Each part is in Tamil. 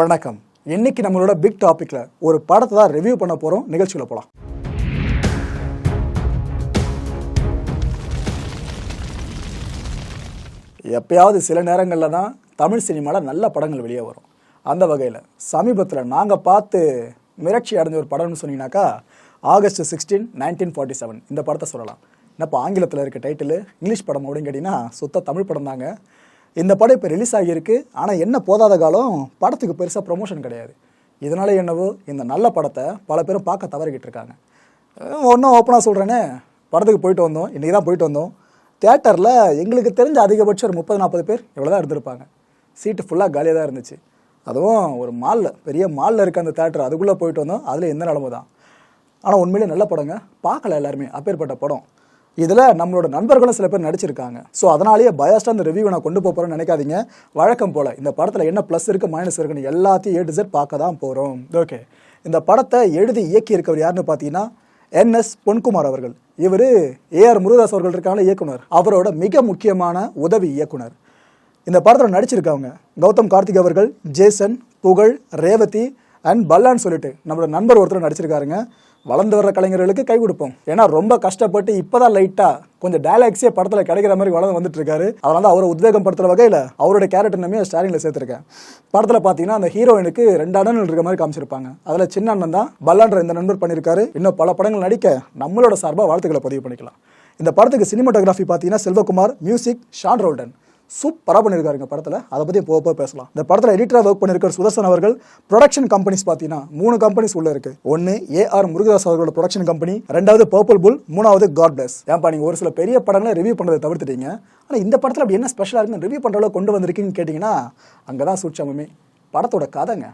வணக்கம். இன்னைக்கு நம்மளோட பிக் டாபிக்ல ஒரு படத்தை தான் ரிவ்யூ பண்ண போறோம். நிகழ்ச்சியில் போலாம். எப்பயாவது சில நேரங்களில் தான் தமிழ் சினிமாவில் நல்ல படங்கள் வெளியே வரும். அந்த வகையில் சமீபத்தில் நாங்கள் பார்த்து மிரட்சி அடைஞ்ச ஒரு படம்னு சொன்னீங்கன்னாக்கா August sixteen nineteen forty seven இந்த படத்தை சொல்லலாம். என்னப்போ ஆங்கிலத்தில் இருக்க டைட்டில் இங்கிலீஷ் படம் அப்படின்னு கேட்டிங்கன்னா சுத்த தமிழ் படம் தாங்க இந்த படம் இப்போ ரிலீஸ் ஆகியிருக்கு. ஆனால் என்ன போதாத காலம்? படத்துக்கு பெருசாக ப்ரொமோஷன் கிடையாது. இதனால் என்னவோ இந்த நல்ல படத்தை பல பேரும் பார்க்க தவறிக்கிட்டு இருக்காங்க. ஒன்றும் ஓப்பனாக சொல்கிறேனே படத்துக்கு போயிட்டு வந்தோம். இன்றைக்கி தான் போயிட்டு வந்தோம். தேட்டரில் எங்களுக்கு தெரிஞ்ச அதிகபட்சம் ஒரு முப்பது நாற்பது பேர் இவ்வளோ தான் இருந்திருப்பாங்க. சீட்டு ஃபுல்லாக காலியாக தான் இருந்துச்சு. அதுவும் ஒரு மாலில் பெரிய மாலில் இருக்க அந்த தேட்டர் அதுக்குள்ளே போயிட்டு வந்தோம். அதில் எந்த நிலமை தான் ஆனால் உண்மையிலே நல்ல படங்க. பார்க்கல எல்லாருமே. அப்பேற்பட்ட படம். இதில் நம்மளோட நண்பர்களும் சில பேர் நடிச்சிருக்காங்க. ஸோ அதனாலேயே பயாஸ்டாக அந்த ரிவ்யூ நான் கொண்டு போகிறேன்னு நினைக்காதீங்க. வழக்கம் போல் இந்த படத்தில் என்ன ப்ளஸ் இருக்குது மைனஸ் இருக்குன்னு எல்லாத்தையும் ஏ டு பார்க்க தான் போகிறோம் ஓகே இந்த படத்தை எழுதி இயக்கி இருக்கவர் யாருன்னு பார்த்தீங்கன்னா என்எஸ் பொன்குமார் அவர்கள். இவர் ஏஆர் முருகதாஸ் அவர்கள் இருக்காங்க இயக்குனர். அவரோட மிக முக்கியமான உதவி இயக்குனர். இந்த படத்தில் நடிச்சிருக்கவங்க கௌதம் கார்த்திக் அவர்கள் ஜேசன் புகழ் ரேவதி அண்ட் பல்லான்னு சொல்லிட்டு நம்மளோட நண்பர் ஒருத்தர் நடிச்சிருக்காருங்க. வளர்ந்து வர்ற கலைஞர்களுக்கு கை கொடுப்போம். ஏன்னா ரொம்ப கஷ்டப்பட்டு இப்போதான் லைட்டாக கொஞ்சம் டயலாக்ஸே படத்தில் கிடைக்கிற மாதிரி வளர்ந்து வந்துட்டு இருக்காரு அதனால தான் அவரை உத்வேகம் படுத்துற வகையில் அவருடைய கேரக்டர் நம்ம ஸ்டாரிங்கில் சேர்த்துருக்கேன். படத்தில் பார்த்தீங்கன்னா அந்த ஹீரோயினுக்கு ரெண்டு அண்ணன் இருக்க மாதிரி காமிச்சிருப்பாங்க. அதில் சின்ன அண்ணன் தான் பல்லான்ற இந்த நண்பர் பண்ணியிருக்காரு. இன்னும் பல படங்கள் நடிக்க நம்மளோட சார்பாக வாழ்த்துக்களை பதிவு பண்ணிக்கலாம். இந்த படத்துக்கு சினிமாட்டோகிராஃபி பார்த்தீங்கன்னா செல்வகுமார் மியூசிக் ஷான் ரோல்டன். சூப்பராக பண்ணியிருக்காருங்க படத்தில். அதை பற்றி போக போக பேசலாம். இந்த படத்தில் எடிட்டராக ஒர்க் பண்ணியிருக்கிற சுதர்சன் அவர்கள் ப்ரொடக்ஷன் கம்பெனிஸ் பார்த்தீங்கன்னா மூணு கம்பெனிஸ் உள்ள இருக்கு. ஒன்று ஏஆர் முருகதாஸ் அவர்களோட ப்ரொடக்ஷன் கம்பெனி ரெண்டாவது பர்பிள் புல் மூணாவது காட் பிளஸ் ஏன்பா நீங்கள் ஒரு சில பெரிய படங்களை ரிவ்யூ பண்ணுறதை தவிர்த்துட்டீங்க. ஆனால் இந்த படத்தில் அப்படி என்ன ஸ்பெஷலாக இருக்குன்னு ரிவ்யூ பண்ணுற அளவுக்கு கொண்டு வந்திருக்கீங்கன்னு கேட்டிங்கன்னா அங்கே தான் சூட்சமமே. படத்தோட கதைங்க.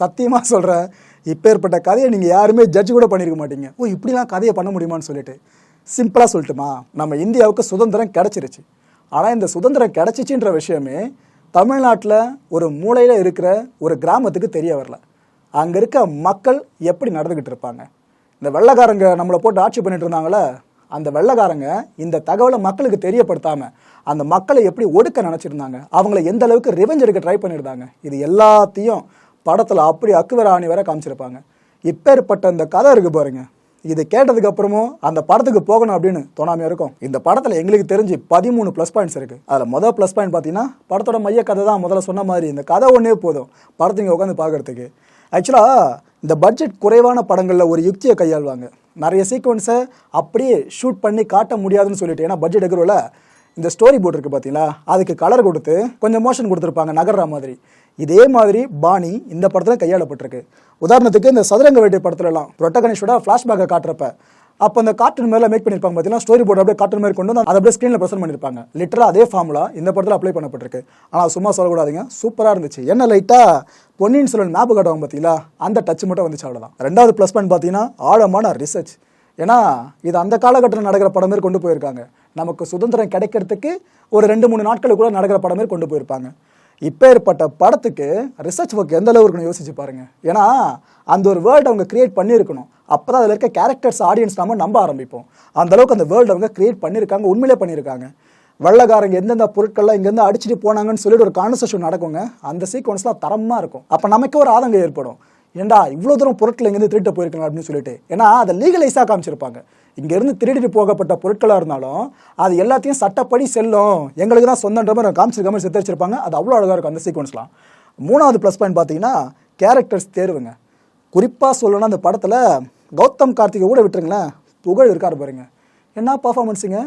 சத்தியமாக சொல்கிறேன் இப்பேற்பட்ட கதையை நீங்கள் யாருமே ஜட்ஜ் கூட பண்ணியிருக்க மாட்டீங்க. ஓ இப்படிலாம் கதையை பண்ண முடியுமான்னு சொல்லிட்டு. சிம்பிளாக சொல்லட்டுமா நம்ம இந்தியாவுக்கு சுதந்திரம் கிடச்சிருச்சு. ஆனால் இந்த சுதந்திரம் கிடச்சிச்சின்ற விஷயமே தமிழ்நாட்டில் ஒரு மூலையில் இருக்கிற ஒரு கிராமத்துக்கு தெரிய வரல. அங்கே இருக்க மக்கள் எப்படி நடந்துக்கிட்டு இருப்பாங்க? இந்த வெள்ளைக்காரங்க நம்மளை போட்டு ஆட்சி பண்ணிட்டு இருந்தாங்களே அந்த வெள்ளைக்காரங்க இந்த தகவலை மக்களுக்கு தெரியப்படுத்தாமல் அந்த மக்களை எப்படி ஒடுக்க நினச்சிருந்தாங்க? அவங்கள எந்த அளவுக்கு ரிவெஞ்ச் எடுக்க ட்ரை பண்ணியிருந்தாங்க? இது எல்லாத்தையும் படத்தில் அப்படி அக்குவர ஆணி வர காமிச்சிருப்பாங்க. இப்பேற்பட்ட இந்த கதை இருக்குது பாருங்கள் இது கேட்டதுக்கு அப்புறமும் அந்த படத்துக்கு போகணும் அப்படின்னு தோணாமல் இருக்கும். இந்த படத்தில் எங்களுக்கு தெரிஞ்சு பதிமூணு ப்ளஸ் பாயிண்ட்ஸ் இருக்கு. அதில் முதல் ப்ளஸ் பாயிண்ட் பார்த்தீங்கன்னா படத்தோட மைய கதை தான் முதல்ல சொன்ன மாதிரி. இந்த கதை ஒன்றே போதும். படத்தை இங்கே உட்காந்து பார்க்கறதுக்கு ஆக்சுவலாக இந்த பட்ஜெட் குறைவான படங்களில் ஒரு யுக்தியை கையாள்வாங்க. நிறைய சீக்வன்ஸை அப்படியே ஷூட் பண்ணி காட்ட முடியாதுன்னு சொல்லிட்டு ஏன்னா பட்ஜெட் இருக்கிறோல இந்த ஸ்டோரி போர்டு இருக்குது பார்த்தீங்களா அதுக்கு கலர் கொடுத்து கொஞ்சம் மோஷன் கொடுத்துருப்பாங்க நகர்ற மாதிரி. இதே மாதிரி பாணி இந்த படத்தில் கையாளப்பட்டிருக்கு. உதாரணத்துக்கு இந்த சதுரங்க வேட்டை படத்துலலாம் புரொட்டகனிஷோட ஃப்ளாஷ்பேக்கை காட்டுறப்ப அப்போ அந்த கார்ட்டூன் மேலே மேக் பண்ணியிருப்பாங்க பார்த்தீங்கன்னா ஸ்டோரி போர்டு அப்படியே கார்ட்டூன் மாதிரி கொண்டு வந்து அதை அப்படியே ஸ்க்ரீனில் ப்ரெசென்ட் பண்ணியிருப்பாங்க லிட்டராக அதே ஃபார்முலா இந்த படத்தில் அப்ளை பண்ணப்பட்டிருக்கு. ஆனால் சும்மா சொல்லக்கூடாதுங்க. சூப்பராக இருந்துச்சு. என்ன லைட்டாக பொன்னியின் செல்வன் மேப் காட்டுவாங்க பார்த்தீங்களா அந்த டச் மட்டும் வந்துச்சு அவ்வளோதான் ரெண்டாவது ப்ளஸ் பாயிண்ட் பார்த்தீங்கன்னா ஆழமான ரிசர்ச் ஏன்னா இது அந்த காலகட்டத்தில் நடக்கிற படம் மாதிரி கொண்டு போயிருக்காங்க. நமக்கு சுதந்திரம் கிடைக்கிறதுக்கு ஒரு ரெண்டு மூணு நாட்களுக்குள்ள நடக்கிற படம் மாதிரி கொண்டு போயிருப்பாங்க. இப்போ ஏற்பட்ட படத்துக்கு ரிசர்ச் ஒர்க் எந்த அளவு இருக்குன்னு யோசிச்சு பாருங்க. ஏன்னா அந்த ஒரு வேர்ல்டு அவங்க கிரியேட் பண்ணியிருக்கணும். அப்போ தான் அதில் இருக்க கேரக்டர்ஸ் ஆடியன்ஸ் நாம நம்ப ஆரம்பிப்போம். அந்த அளவுக்கு அந்த வேர்ல்டு அவங்க கிரியேட் பண்ணியிருக்காங்க உண்மையிலே பண்ணியிருக்காங்க. வெள்ளக்காரங்க எந்தெந்த பொருட்கள்லாம் இங்கேருந்து அடிச்சுட்டு போனாங்கன்னு சொல்லிட்டு ஒரு கான்வர்சேஷன் நடக்குங்க. அந்த சீக்வன்ஸ்லாம் தரமாக இருக்கும். அப்போ நமக்கு ஒரு ஆதங்கம் ஏற்படும். ஏண்டா இவ்வளோ தூரம் பொருட்கள் எங்கேருந்து திருட்டு போயிருக்காங்க அப்படின்னு சொல்லிட்டு. ஏன்னா அதை லீகலைஸாக காமிச்சிருப்பாங்க. இங்கேருந்து திருடிட்டு போகப்பட்ட பொருட்களாக இருந்தாலும் அது எல்லாத்தையும் சட்டப்படி செல்லும். எங்களுக்கு தான் சொந்தன்ற மாதிரி காமிச்சிருக்காமல் சித்தரிச்சிருப்பாங்க. அது அவ்வளோ அழகாக இருக்கும் அந்த சீக்வன்ஸ்லாம் மூணாவது ப்ளஸ் பாயிண்ட் பார்த்தீங்கன்னா கேரக்டர்ஸ் தேர்வுங்க. குறிப்பாக சொல்லணும்னா அந்த படத்தில் கௌதம் கார்த்திகை கூட விட்டுருங்களேன். புகழ் இருக்காரு பாருங்க. என்ன பர்ஃபார்மன்ஸுங்க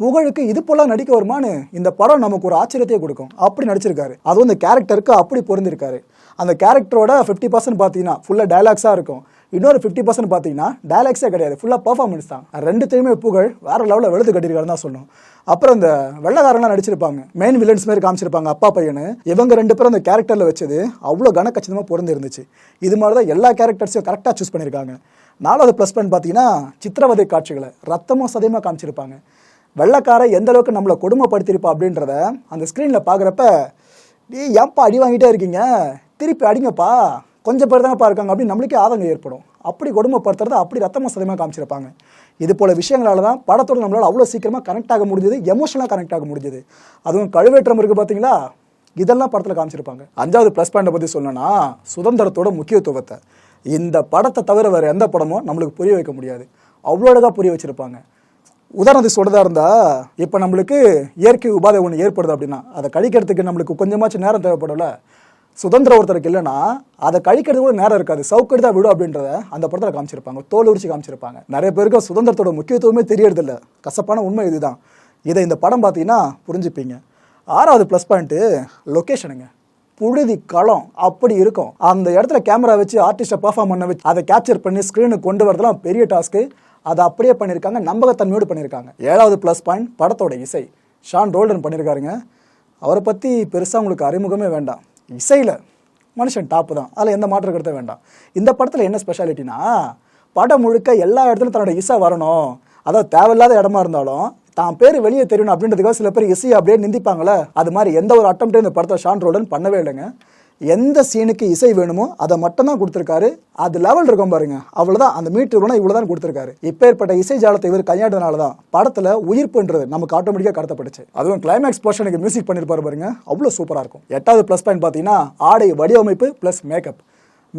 புகழுக்கு இது போல நடிக்க வருமான்னு இந்த படம் நமக்கு ஒரு ஆச்சரியத்தையே கொடுக்கும். அப்படி நடிச்சிருக்காரு. அதுவும் இந்த கேரக்டருக்கு அப்படி பொருந்திருக்காரு. அந்த கேரக்டரோட ஃபிஃப்டி பர்சன்ட் பார்த்தீங்கன்னா ஃபுல்லாக டைலாக்ஸாக இருக்கும். இன்னொரு ஃபிஃப்டி பர்சன்ட் பார்த்தீங்கன்னா டைலாக்ஸே கிடையாது. ஃபுல்லாக பர்ஃபார்மன்ஸ் தான். ரெண்டுத்தையுமே புகழ் வேறு லெவலில் வெளுத்து கட்டியிருக்காருன்னு தான் சொல்லணும். அப்புறம் இந்த வெள்ளக்காரங்களாம் நடிச்சிருப்பாங்க. மெயின் வில்லன்ஸ் மாதிரி காமிச்சிருப்பாங்க அப்பா பையனு. இவங்க ரெண்டு பேரும் அந்த கேரக்டரில் வச்சது அவ்வளோ கனக்கச்சிதமாக பொருந்து இருந்துச்சு இது மாதிரி தான் எல்லா கேரக்டர்ஸையும் கரெக்டாக சூஸ் பண்ணியிருக்காங்க. நாலாவது ப்ளஸ் பாயிண்ட் பார்த்தீங்கன்னா சித்திரவதை காட்சிகளை ரத்தமும் சதையுமா காமிச்சிருப்பாங்க. வெள்ளக்கார எந்த அளவுக்கு நம்மளை கொடுமைப்படுத்தியிருப்பா அப்படின்றத அந்த ஸ்க்ரீனில் பார்க்குறப்ப நீ ஏன்ப்பா அடி வாங்கிட்டே இருக்கீங்க? திருப்பி அடிங்கப்பா. கொஞ்சம் பேர் தானப்பா இருக்காங்க அப்படின்னு நம்மளுக்கே ஆதங்கம் ஏற்படும். அப்படி கொடுமைப்படுத்துறத அப்படி ரத்தமாக சதமாக காமிச்சிருப்பாங்க. இது போல விஷயங்களால தான் படத்தோட நம்மளால் அவ்வளோ சீக்கிரமாக கனெக்ட் ஆக முடிஞ்சது எமோஷனலாக கனெக்ட் ஆக முடிஞ்சது. அதுவும் கழுவேற்றம் இருக்குது பார்த்தீங்களா இதெல்லாம் படத்தில் காமிச்சிருப்பாங்க. அஞ்சாவது ப்ளஸ் பாயிண்டை பற்றி சொல்லணும்னா சுதந்திரத்தோட முக்கியத்துவத்தை. இந்த படத்தை தவிர வேறு எந்த படமும் நம்மளுக்கு புரிய வைக்க முடியாது. அவ்வளோ அழகாக புரிய வச்சுருப்பாங்க. உதாரணத்துக்கு சொல்கிறதா இருந்தால் இப்போ நம்மளுக்கு இயற்கை உபாதை ஒன்று ஏற்படுது அப்படின்னா அதை கழிக்கிறதுக்கு நம்மளுக்கு கொஞ்சமாச்சும் நேரம் தேவைப்படல சுதந்திரம் ஒருத்தருக்கு இல்லைன்னா அதை கழிக்கிறது கூட நேரம் இருக்காது. சவுக்கடி தான் விடும் அப்படின்றத அந்த படத்தில் காமிச்சிருப்பாங்க. தோல் உரிச்சு காமிச்சிருப்பாங்க. நிறைய பேருக்கு சுதந்திரத்தோட முக்கியத்துவமே தெரியறதில்ல. கசப்பான உண்மை இதுதான். இதை இந்த படம் பார்த்தீங்கன்னா புரிஞ்சுப்பீங்க. ஆறாவது ப்ளஸ் பாயிண்ட்டு லொக்கேஷனுங்க புழுதி களம் அப்படி இருக்கும். அந்த இடத்துல கேமரா வச்சு ஆர்டிஸ்ட்டை பர்ஃபார்ம் பண்ண வச்சு அதை கேப்சர் பண்ணி ஸ்க்ரீனுக்கு கொண்டு வரதெல்லாம் பெரிய டாஸ்க்கு அதை அப்படியே பண்ணியிருக்காங்க. நம்பகத்தன்மையோடு பண்ணியிருக்காங்க. ஏழாவது ப்ளஸ் பாயிண்ட் படத்தோட இசை. ஷான் ரோல்டன் பண்ணியிருக்காருங்க. அவரை பற்றி பெருசாக உங்களுக்கு அறிமுகமே வேண்டாம். இசையில் மனுஷன் டாப்பு தான். அதில் எந்த மாற்று கருத்தும் வேண்டாம். இந்த படத்தில் என்ன ஸ்பெஷாலிட்டினா படம் முழுக்க எல்லா இடத்துலையும் தன்னோட இசை வரணும். அதாவது தேவையில்லாத இடமா இருந்தாலும் தான் பேர் வெளியே தெரியணும் அப்படின்றதுக்காக சில பேர் இசையை அப்படியே நிந்திப்பாங்களே அது மாதிரி எந்த ஒரு அட்டம்ப்டையும் இந்த படத்தை ஷான் ரோடன் பண்ணவே இல்லைங்க. எந்த சீனுக்கு இசை வேணுமோ அதை மட்டும் தான் கொடுத்துருக்காரு. அது லெவல் இருக்கும் பாருங்க. அவ்வளோதான் அந்த மீட்டர் இவ்வளோ தான் கொடுத்துருக்காரு. இப்பேற்பட்ட இசை ஜாலத்தை இவர் கையாண்டதுனால தான் படத்தில் உயிர்ப்புன்றது நமக்கு ஆட்டோமேட்டிக்காக கடத்தப்பட்டுச்சு. அதுவும் கிளைமேக்ஸ் போர்ஷனுக்கு மியூசிக் பண்ணியிருப்பாரு பாருங்க. அவ்வளோ சூப்பராக இருக்கும். எட்டாவது ப்ளஸ் பாயிண்ட் பார்த்தீங்கன்னா ஆடை வடிவமைப்பு ப்ளஸ் மேக்கப்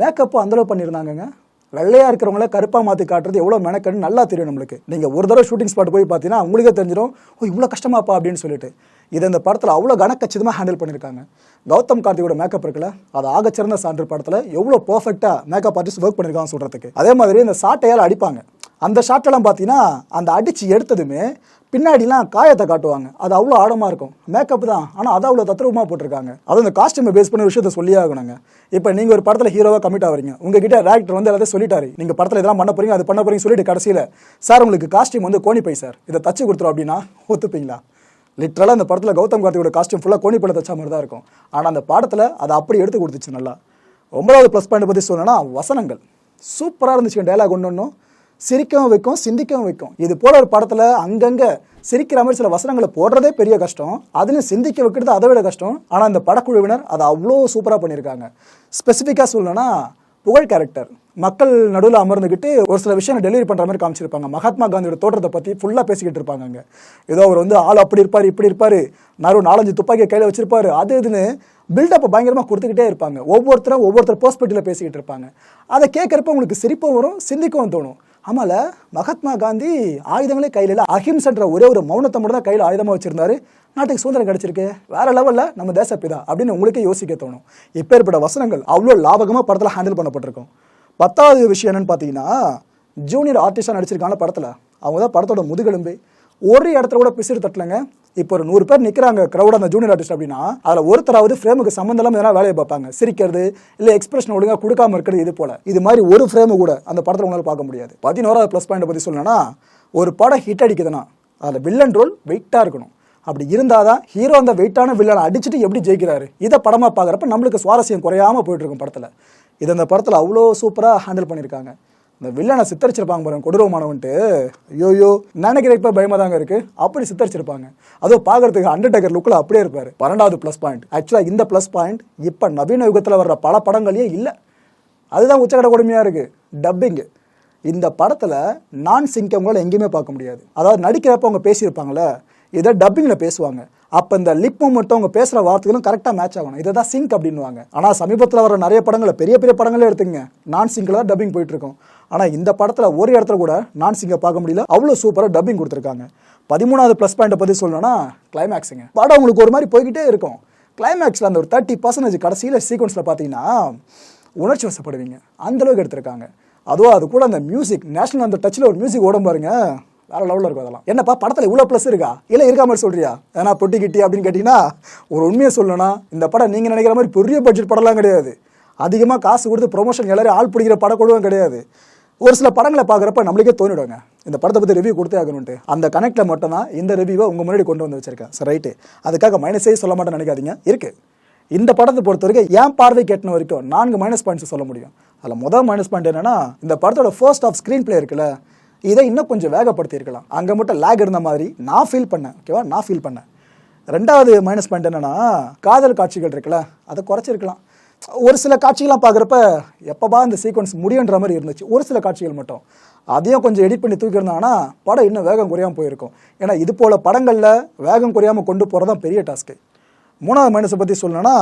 மேக்கப் அந்தளவு பண்ணியிருந்தாங்கங்க. வெள்ளையா இருக்கிறவங்கள கருப்பா மாத்தி காட்டுறது எவ்வளவு மெனக்கன்னு நல்லா தெரியும் நம்மளுக்கு. நீங்க ஒரு தடவை ஷூட்டிங் ஸ்பாட் போய் பார்த்தீங்கன்னா உங்களுக்கே தெரிஞ்சிடும் ஓ இவ்வளோ கஷ்டமாப்பா அப்படின்னு சொல்லிட்டு. இது இந்த படத்தில் அவ்வளோ கனக்கச்சிதமாக ஹேண்டில் பண்ணியிருக்காங்க. கௌதம் கார்த்தியோட மேக்கப் இருக்குல்ல அது ஆகச்சிறந்த சான்று படத்தில் எவ்வளோ பர்ஃபெக்டாக மேக்கப் ஆர்டிஸ்ட் ஒர்க் பண்ணியிருக்காங்க சொல்கிறதுக்கு அதே மாதிரி இந்த சாட்டையால் அடிப்பாங்க. அந்த ஷாட்டெல்லாம் பார்த்தீங்கன்னா அந்த அடித்து எடுத்ததுமே பின்னாடிலாம் காயத்தை காட்டுவாங்க. அது அவ்வளோ ஆழமாக இருக்கும். மேக்கப் தான். ஆனால் அதை அவ்வளோ தத்ரூபமாக போட்டிருக்காங்க. அதுவும் இந்த காஸ்டியூமை பேஸ் பண்ண விஷயத்த சொல்லியே ஆகணுங்க. இப்போ நீங்கள் ஒரு படத்தில் ஹீரோவாக கமிட் ஆகிறீங்க உங்ககிட்ட டேரக்டர் வந்து எல்லாத்தையும் சொல்லிட்டாரு. நீங்கள் படத்தில் இதெல்லாம் பண்ண போகிறீங்க அது பண்ண போகிறீங்க சொல்லிட்டு கடைசியில் சார் உங்களுக்கு காஸ்டியூம் வந்து கோணி பை சார் இதை தச்சு கொடுத்துரும் அப்படின்னா ஒத்துப்பீங்களா? லிட்ரலாக அந்த படத்தில் கௌதம் கார்த்தியோட காஸ்டியூம் ஃபுல்லாக கோணி படம் தச்ச மாதிரி தான் இருக்கும். ஆனால் அந்த படத்தில் அதை அப்படி எடுத்து கொடுத்துச்சு நல்லா. ஒன்பதாவது ப்ளஸ் பாயிண்ட் பற்றி சொல்லணும்னா வசனங்கள். சூப்பராக இருந்துச்சு டைலாக் ஒன்று ஒன்றும் சிரிக்கவும் வைக்கும் சிந்திக்கவும் வைக்கும். இது போல ஒரு படத்தில் அங்கங்கே சிரிக்கிற மாதிரி சில வசனங்களை போடுறதே பெரிய கஷ்டம். அதுலேயும் சிந்திக்க வைக்கிறது அதை விட கஷ்டம். ஆனால் இந்த படக்குழுவினர் அதை அவ்வளோ சூப்பராக பண்ணியிருக்காங்க. ஸ்பெசிஃபிக்காக சொல்லணும்னா புகழ் கேரக்டர் மக்கள் நடுவில் அமர்ந்துக்கிட்டு ஒரு சில விஷயம் டெலிவரி பண்ணுற மாதிரி காமிச்சிருப்பாங்க. மகாத்மா காந்தியோட தோற்றத்தை பற்றி ஃபுல்லாக பேசிக்கிட்டு இருப்பாங்க அங்கே. ஏதோ அவர் வந்து ஆள் அப்படி இருப்பார் இப்படி இருப்பார். நறு நாலஞ்சு துப்பாக்கியை கையில் வச்சிருப்பாரு. அது இதுன்னு பில்டப் பயங்கரமாக கொடுத்துக்கிட்டே இருப்பாங்க. ஒவ்வொருத்தரும் ஒவ்வொருத்தர் போஸ்பெட்டில் பேசிக்கிட்டு இருப்பாங்க. அதை கேட்குறப்ப உங்களுக்கு சிரிப்பும் வரும் சிந்திக்கவும் தோணும். ஆமால மகாத்மா காந்தி ஆயுதங்களே கையில் இல்லை அஹிம்சன்ற ஒரே ஒரு மௌனத்தை மட்டும் தான் கையில் ஆயுதமாக வச்சிருந்தாரு. நாட்டுக்கு சுதந்திரம் கிடைச்சிருக்கு. வேற லெவலில் நம்ம தேசப்பிதா அப்படின்னு உங்களுக்கே யோசிக்க தோணும். இப்பேற்பட்ட வசனங்கள் அவ்வளோ லாபகமாக படத்தில் ஹேண்டில் பண்ணப்பட்டிருக்கும். பத்தாவது விஷயம் என்னன்னு பார்த்தீங்கன்னா ஜூனியர் ஆர்டிஸ்டாக நடிச்சிருக்காங்க படத்தில் அவங்க தான் படத்தோட முதுகெலும்பு. ஒரு இடத்துல கூட பிசிறு தட்டலங்க. இப்போ ஒரு நூறு பேர் நிற்கிறாங்க க்ரௌட் அந்த ஜூனியர் ஆர்டிஸ்ட் அப்படின்னா அதில் ஒருத்தராவது ஃப்ரேமுக்கு சம்மந்தம் இல்லாமல் எதனா வேலையை பார்ப்பாங்க. சிரிக்கிறது இல்லை எக்ஸ்பிரஷன் ஒழுங்காக கொடுக்காம இருக்கிறது இது போல. இது மாதிரி ஒரு ஃப்ரேமு கூட அந்த படத்தில் உங்களால் பார்க்க முடியாது. பதினோராவது ப்ளஸ் பாயிண்ட் பற்றி சொல்லணும்னா ஒரு படம் ஹிட் அடிக்குதுன்னா அதில் வில்லன் ரோல் வெயிட்டாக இருக்கணும். அப்படி இருந்தால் தான் ஹீரோ அந்த வெயிட்டான வில்லனை அடிச்சுட்டு எப்படி ஜெயிக்கிறாரு? இதை படமாக பார்க்குறப்ப நம்மளுக்கு சுவாரஸ்யம் குறையாமல் போயிட்டுருக்கும் படத்தில். இது அந்த படத்தில் அவ்வளோ சூப்பராக ஹேண்டில் பண்ணியிருக்காங்க. இந்த வில்லனை சித்தரிச்சிருப்பாங்க பாருங்க கொடூரமானவன்ட்டு. ஐயோயோ நினைக்கிறப்ப பயமா தாங்க இருக்கு. அப்படி சித்தரிச்சிருப்பாங்க. அதுவும் பார்க்கறதுக்கு அண்டர்டேக்கர் லுக்கில் அப்படியே இருப்பாரு. பன்னெண்டாவது ப்ளஸ் பாயிண்ட் ஆக்சுவலாக இந்த ப்ளஸ் பாயிண்ட் இப்போ நவீன யுகத்தில் வர்ற பல படங்களே இல்லை. அதுதான் உச்சக்கட கொடுமையாக இருக்கு. டப்பிங்கு இந்த படத்தில் நான் சிங்க் அவங்களால எங்கேயுமே பார்க்க முடியாது. அதாவது நடிக்கிறப்ப அவங்க பேசியிருப்பாங்களே இதை டப்பிங்கில் பேசுவாங்க. அப்போ இந்த லிப் மட்டும் அவங்க பேசுகிற வார்த்தைகளும் கரெக்டாக மேட்ச் ஆகணும். இதை தான் சிங்க் அப்படின்வாங்க ஆனால் சமீபத்தில் வர நிறைய படங்களை பெரிய பெரிய படங்களே எடுத்துங்க நான் சிங்கில் தான் டப்பிங் போயிட்டுருக்கோம் ஆனால் இந்த படத்தில் ஒரு இடத்துல கூட நான் சிங்கை பார்க்க முடியல. அவ்வளோ சூப்பராக டப்பிங் கொடுத்துருக்காங்க. பதிமூணாவது ப்ளஸ் பாயிண்ட்டை பற்றி சொல்லணும்னா கிளைமேக்ஸுங்க படம் உங்களுக்கு ஒரு மாதிரி போய்கிட்டே இருக்கும். கிளைமேக்ஸில் அந்த ஒரு தேர்ட்டி பர்சன்டேஜ் கடைசியில் சீக்வன்ஸில் பார்த்தீங்கன்னா உணர்ச்சி வசப்படுவீங்க. அந்தளவுக்கு எடுத்திருக்காங்க. அதுவும் அது கூட அந்த மியூசிக் நேஷனல் அந்த டச்சில் ஒரு மியூசிக் ஓடும் பாருங்கள் வேற லெவலில் இருக்கும் அதெல்லாம். என்னப்பா படத்தில் இவ்வளோ ப்ளஸ் இருக்கா? இல்லை இருக்கா மாதிரி சொல்றியா? ஏன்னா பொட்டி கிட்டி அப்படின்னு கேட்டிங்கன்னா ஒரு உண்மையை சொல்லணும்னா இந்த படம் நீங்கள் நினைக்கிற மாதிரி பெரிய பட்ஜெட் படம்லாம் கிடையாது. அதிகமாக காசு கொடுத்து ப்ரொமோஷன் எல்லாரும் ஆள் பிடிக்கிற படம் கூடவும் கிடையாது. ஒரு சில படங்களை பார்க்குறப்ப நம்மளுக்கே தோணிடுவாங்க இந்த படத்தை பற்றி ரிவ்யூ கொடுத்தே ஆகணும்ட்டு அந்த கனெக்டில் மட்டும் தான் இந்த ரிவ்யூவை உங்கள் முன்னாடி கொண்டு வந்து வச்சிருக்கேன். சார் ரைட்டு அதுக்காக மைனஸே சொல்ல மாட்டேன்னு நினைக்காதீங்க. இருக்குது இந்த படத்தை பொறுத்த வரைக்கும் ஏன் பார்வை கேட்டின வரைக்கும் நான்கு மைனஸ் பாயிண்ட்ஸ் சொல்ல முடியும். அதில் முதல் மைனஸ் பாயிண்ட் என்னென்னா இந்த படத்தோட ஃபர்ஸ்ட் ஆஃப் ஸ்க்ரீன் பிளே இருக்குல்ல இதை இன்னும் கொஞ்சம் வேகப்படுத்தியிருக்கலாம். அங்கே மட்டும் லேக் இருந்த மாதிரி நான் ஃபீல் பண்ணேன். ஓகேவா நான் ஃபீல் பண்ணேன். ரெண்டாவது மைனஸ் பாயிண்ட் என்னென்னா காதல் காட்சிகள் இருக்குல்ல அதை குறைச்சிருக்கலாம். ஒரு சில காட்சிகள்லாம் பார்க்குறப்ப எப்பப்பா இந்த சீக்வன்ஸ் முடியுன்ற மாதிரி இருந்துச்சு. ஒரு சில காட்சிகள் மட்டும். அதையும் கொஞ்சம் எடிட் பண்ணி தூக்கியிருந்தாங்கன்னா படம் இன்னும் வேகம் குறையாமல் போயிருக்கும். ஏன்னா இது போல் படங்களில் வேகம் குறையாமல் கொண்டு போகிறது தான் பெரிய டாஸ்க்கு மூணாவது மைனஸை பற்றி சொல்லணும்னா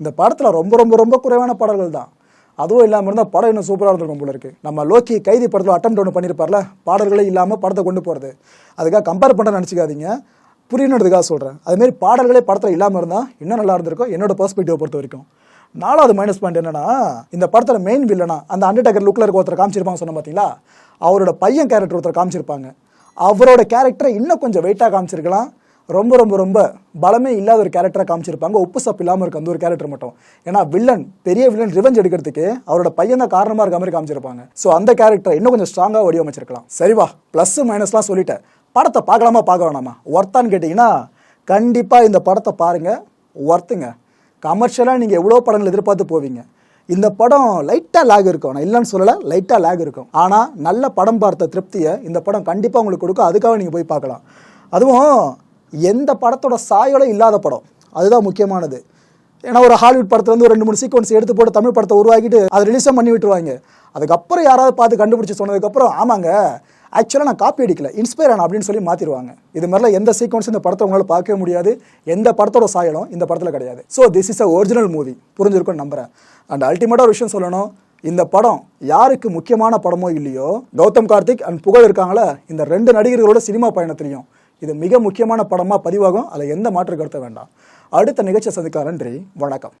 இந்த படத்தில் ரொம்ப ரொம்ப ரொம்ப குறைவான பாடல்கள் தான். அதுவும் இல்லாமல் இருந்தால் படம் இன்னும் சூப்பராக இருந்திருக்கும் போல இருக்கு. நம்ம லோக்கி கைதி படத்தில் அட்டம் ஒன்று பண்ணியிருப்பார்ல பாடல்களே இல்லாமல் படத்தை கொண்டு போகிறது அதுக்காக கம்பேர் பண்ண நினச்சிக்காதீங்க. புரியணுன்றதுக்காக சொல்கிறேன் அதுமாரி பாடல்களே படத்தில் இல்லாமல் இருந்தால் இன்னும் நல்லா இருந்திருக்கும். என்னோட பெர்ஸ்பெக்டிவ் பொறுத்த வரைக்கும். நாலாவது மைனஸ் பாயிண்ட் என்னன்னா இந்த படத்தில் மெயின் வில்லனா அந்த அண்டர்டேக்கர் லுக்கில் இருக்க ஒருத்தர் காமிச்சிருப்பாங்க சொன்ன பார்த்தீங்களா அவரோட பையன் கேரக்டர் ஒருத்தர் காமிச்சிருப்பாங்க. அவரோட கேரக்டரை இன்னும் கொஞ்சம் வெயிட்டாக காமிச்சிருக்கலாம். ரொம்ப ரொம்ப ரொம்ப பலமே இல்லாத ஒரு கேரக்டரை காமிச்சிருப்பாங்க. உப்பு சப்பு இல்லாமல் இருக்க அந்த ஒரு கேரக்டர் மட்டும். ஏன்னா வில்லன் பெரிய வில்லன் ரிவெஞ்ச் எடுக்கிறதுக்கு அவரோட பையன் தான் காரணமாக இருக்க மாதிரி காமிச்சிருப்பாங்க. ஸோ அந்த கேரக்டரை இன்னும் கொஞ்சம் ஸ்ட்ராங்காக வடிவமைச்சிருக்கலாம். சரிவா ப்ளஸ் மைனஸ்லாம் சொல்லிட்டேன். படத்தை பார்க்கலாமா பார்க்க வேணாமா? ஒர்த்தான்னு கேட்டிங்கன்னா கண்டிப்பாக இந்த படத்தை பாருங்கள் ஒர்த்துங்க கமர்ஷியலாக நீங்கள் எவ்வளோ படங்கள் எதிர்பார்த்து போவீங்க. இந்த படம் லைட்டாக லேக் இருக்கும். நான் இல்லைன்னு சொல்லலை லைட்டாக லேக் இருக்கும். ஆனால் நல்ல படம் பார்த்த திருப்தியை இந்த படம் கண்டிப்பாக உங்களுக்கு கொடுக்கும். அதுக்காக நீங்கள் போய் பார்க்கலாம். அதுவும் எந்த படத்தோட சாயோட இல்லாத படம். அதுதான் முக்கியமானது. ஏன்னா ஒரு ஹாலிவுட் படத்துல இருந்து ஒரு ரெண்டு மூணு சீக்வன்ஸ் எடுத்து போட்டு தமிழ் படத்தை உருவாக்கிட்டு அதை ரிலீஸும் பண்ணி விட்டுருவாங்க. அதுக்கப்புறம் யாராவது பார்த்து கண்டுபிடிச்சி சொன்னதுக்கப்புறம் ஆமாங்க ஆக்சுவலாக நான் காப்பி அடிக்கல இன்ஸ்பயர் ஆன அப்படின்னு சொல்லி மாற்றிடுவாங்க இது மாதிரிலாம் எந்த சீக்வன்ஸ் இந்த படத்தை உங்களால் பார்க்கவே முடியாது. எந்த படத்தோட சாயலும் இந்த படத்தில் கிடையாது. So this is a original movie புரிஞ்சிருக்கும்னு நம்புகிறேன் அண்ட் அல்டிமேட்டாக ஒரு விஷயம் சொல்லணும். இந்த படம் யாருக்கு முக்கியமான படமோ இல்லையோ கௌதம் கார்த்திக் அண்ட் புகழ் இருக்காங்களே இந்த ரெண்டு நடிகர்களோட சினிமா பயணத்திலையும். இது மிக முக்கியமான படமாக பதிவாகும். அதில் எந்த மாற்று கருத்த வேண்டாம். அடுத்த நிகழ்ச்சியை சந்திக்கலாம். நன்றி. வணக்கம்.